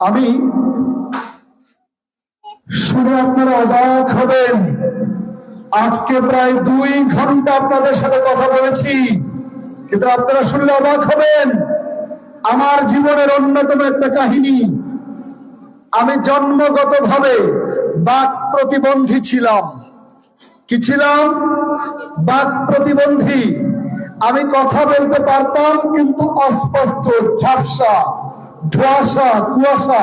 আমি শুনে আপনারা অবাক হবেন। আজকে প্রায় দুই ঘণ্টা আপনাদের সাথে কথা বলেছি। কিন্তু আপনারা শুনলে অবাক হবেন, আমার জীবনের অন্যতম একটা কাহিনী। আমি জন্মগত ভাবে বাক প্রতিবন্ধী ছিলাম। কি ছিলাম? বাক প্রতিবন্ধী। আমি কথা বলতে পারতাম, কিন্তু অস্পষ্ট ঝাপসা। ধোয়াশা, কুয়াশা।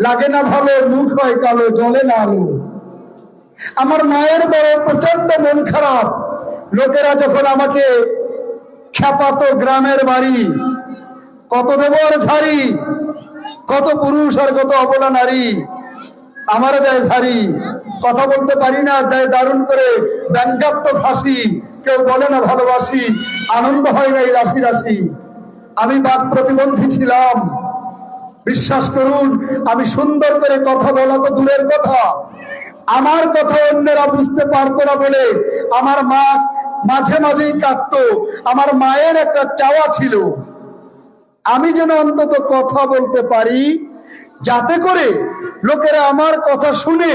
লাগে না ভালো, মুখ হয় কালো, জলে না আলো। আমার মায়ের বড় প্রচণ্ড মন খারাপ। লোকেরা যখন আমাকে, খ্যাপাতো গ্রামের বাড়ি, কত দেব আর ঝাড়ি, কত পুরুষ আর কত অবলা নারী, আমার দেয় ঝাড়ি। কথা বলতে পারি না, দেয় দারুণ করে ব্যঙ্গাত্মক হাসি। কেউ বলে না ভালোবাসি, আনন্দ হয় না এই রাশি রাশি। আমি বাক প্রতিবন্ধী ছিলাম। বিশ্বাস করুন, আমি সুন্দর করে কথা বলা তো দূরের কথা। আমার কথা অন্যরা বুঝতে পারতো না বলে আমার মা মাঝে মাঝেই কাঁদতো। আমার মায়ের একটা চাওয়া ছিল, আমি যেন অন্তত কথা বলতে পারি, যাতে করে লোকেরা আমার কথা শুনে,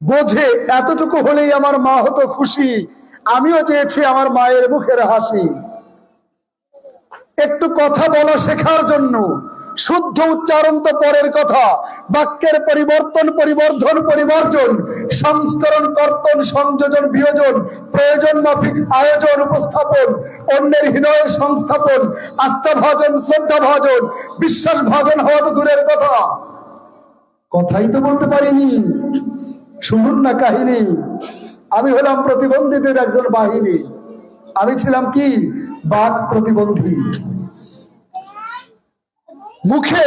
বোঝে, এতটুকু হলেই আমার মা হতো খুশি। আমিও চেয়েছি আমার মায়ের মুখের হাসি। একটু কথা বলা শেখার জন্য শুদ্ধ উচ্চারণ তো পরের কথা। বাক্যের পরিবর্তন, পরিবর্ধন, পরিবর্জন, সংস্করণ, কর্তন, সংযোজন, বিয়োজন, প্রয়োজন, মাফিক, আয়োজন, উপস্থাপন, অন্যের হৃদয় সংস্থাপন আস্থা ভাজন শ্রদ্ধা ভাজন বিশ্বাস ভাজন হওয়া তো দূরের কথা। কথাই তো বলতে পারিনি। শুনুন না কাহিনী। আমি হলাম প্রতিবন্ধীদের একজন বাহিনী। আমি ছিলাম কি? বাক প্রতিবন্ধী। মুখে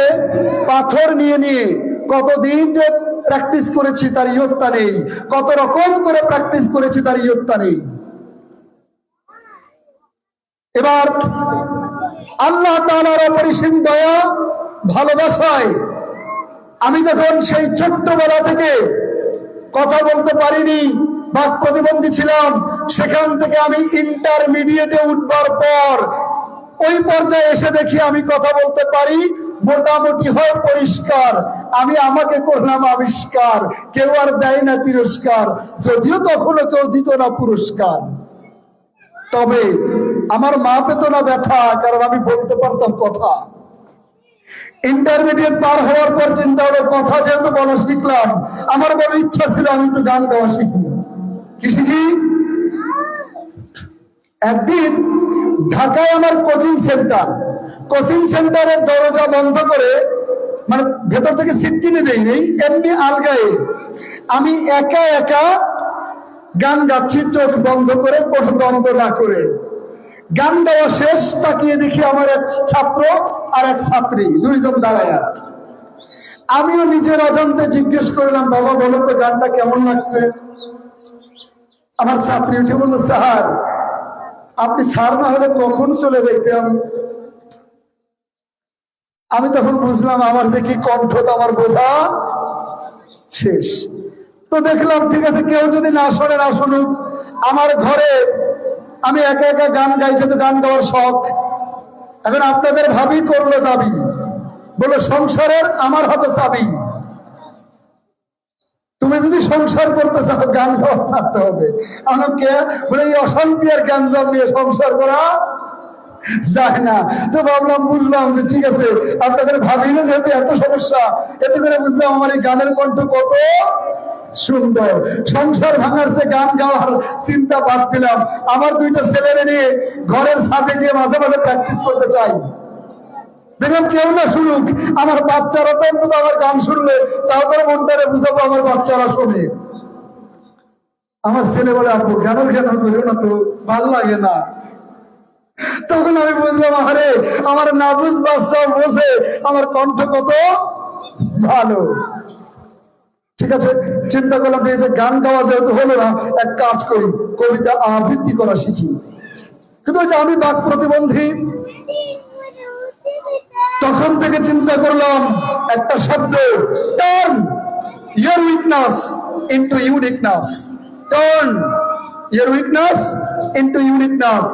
পাথর নিয়ে নিয়ে কতদিন যে প্র্যাকটিস করেছি তার ইয়ত্তা নেই, কত রকম করে প্র্যাকটিস করেছি তার ইয়ত্তা নেই। এবার আল্লাহ তাআলার অপরিসীম দয়া, ভালোবাসায় আমি যখন সেই ছোট্টবেলা থেকে কথা বলতে পারিনি বা প্রতিবন্ধী ছিলাম, সেখান থেকে আমি ইন্টারমিডিয়েটে উঠবার পর ওই পর্যায়ে এসে দেখি আমি কথা বলতে পারি মোটামুটি হয় পরিষ্কার। আমি আমাকে করলাম আবিষ্কার। কেউ আর দেয় না তিরস্কার। যদিও তখনও কেউ দিত না পুরস্কার। তবে আমার মা পেত না ব্যথা, কারণ আমি বলতে পারতাম কথা। ইন্টারমিডিয়েট পার হওয়ার পর চিন্তা হলো, কথা যেহেতু বলা শিখলাম, আমার বড় ইচ্ছা ছিল আমি একটু গান গাওয়া শিখি। কি শিখি? একদিন ঢাকায় আমার কোচিং সেন্টার। কোচিং সেন্টারের দরজা বন্ধ করে মানে ভেতর থেকে সিট কিনে দেই নেই এমনি আলগায়ে। আমি একা একা গান গাচ্ছি, চোখ বন্ধ করে কোঠ বন্ধ না করে। গান গাওয়া শেষ, তাকিয়ে দেখি আমার এক ছাত্র আর এক ছাত্রী, দুইজন দাঁড়ায়া। আমিও নিজের অজান্তে জিজ্ঞেস করলাম, বাবা, বলো তো, গানটা কেমন লাগছে? আমার ছাত্রী উঠে বলল, স্যার, আপনি স্যার না হলে কখন চলে যাইতাম? আমি তখন বুঝলাম আমার যে কি কণ্ঠ আমার বোঝা শেষ। তো দেখলাম, ঠিক আছে, কেউ যদি না শোনে, না শুনুক। আমার ঘরে আমি একা একা গান গাইছি, তো গান গাওয়ার শখ। এখন আপনাদের ভাবি করল দাবি। বলে সংসারের আমার হাতে চাবি। তুমি যদি সংসার করতে চাও, গান গাওয়া ছাড়তে হবে। আমাকে বলে, এই অশান্তি আর গ্যাঞ্জাম নিয়ে সংসার করা যায় না। তো ভাবলাম, বুঝলাম যে ঠিক আছে, আপনাদের ভাবিলে যেহেতু এত সমস্যা, এতে করে বুঝলাম আমার এই গানের কণ্ঠ কত সুন্দর। সংসার ভাঙার যে গান গাওয়ার চিন্তা বাদ দিলাম। আমার দুইটা ছেলেরে নিয়ে ঘরের ছাদে গিয়ে মাঝে মাঝে প্র্যাকটিস করতে চাই। দেখলাম কেউ না শুনুক, আমার বাচ্চারা তো অন্তত আমার গান শুনলে, তাও তোর মনটারে বুঝাবো আমার বাচ্চারা শোনে। আমার ছেলে বলে, আপু, কেন কেন করিও না তো? ভালো লাগে না। তখন আমি বুঝলাম আরে আমার নাবুজ বাচ্চা বোঝে আমার কণ্ঠ কত ভালো। ঠিক আছে, চিন্তা করলাম যে গান গাওয়া যেহেতু হলো না, এক কাজ করি, কবিতা আবৃত্তি করা শিখি। কিন্তু ওই যে আমি বাক প্রতিবন্ধী, তখন থেকে চিন্তা করলাম, একটা শব্দ turn your weakness into uniqueness turn your weakness into uniqueness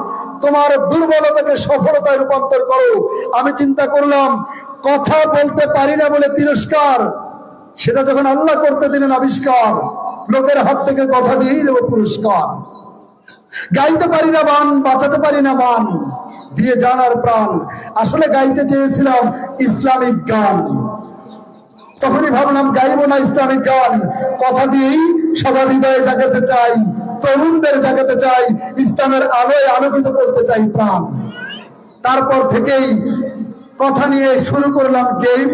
তোমার দুর্বলতাকে সফলতায় রূপান্তর করো। আমি চিন্তা করলাম, কথা বলতে পারি না বলে তিরস্কার। সেটা যখন আল্লাহ করতে দিলেন আবিষ্কার, লোকের হাত থেকে কথা দিয়েই দেবো পুরস্কার। গাইতে পারি না মান বাঁচাতে পারি না মান, দিয়ে জানার প্রাণ। আসলে গাইতে চেয়েছিলাম ইসলামিক গান। তখনই ভাবলাম, গাইবো না ইসলামিক গান। কথা দিয়েই সবার হৃদয়ে জাগাতে চাই। তরুণদের জাগাতে চাই, ইসলামের আলোয় আলোকিত করতে চাই প্রাণ। তারপর থেকেই কথা নিয়ে শুরু করলাম গেম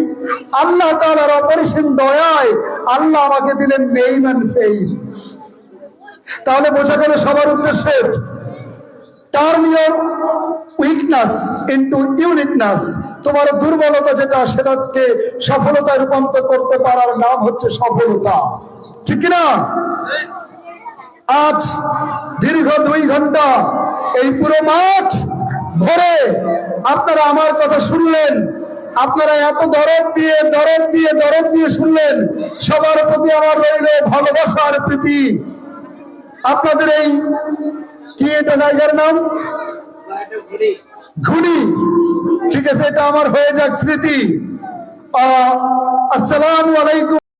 আল্লাহ তাআলার অপরিসীম দয়ায় আল্লাহ আমাকে দিলেন নেইম অ্যান্ড ফেইম তাহলে বোঝা গেল সবার উদ্দেশ্যে turn your weakness into uniqueness তোমার দুর্বলতা যেটা, সেটাকে সফলতায় রূপান্তর করতে পারার নাম হচ্ছে সফলতা। ঠিক কিনা? আজ দীর্ঘ দুই ঘণ্টা এই পুরো মাঠ ভরে আপনারা আমার কথা শুনলেন। আপনারা এত দরদ দিয়ে দরদ দিয়ে দরদ দিয়ে শুনলেন। সবার প্রতি আমার রইল ভালোবাসার প্রীতি। আপনাদের এই কি এটা জায়গার নাম? ঘুড়ি ঠিক আছে, এটা আমার হয়ে যাক স্মৃতি। আসসালামু আলাইকুম।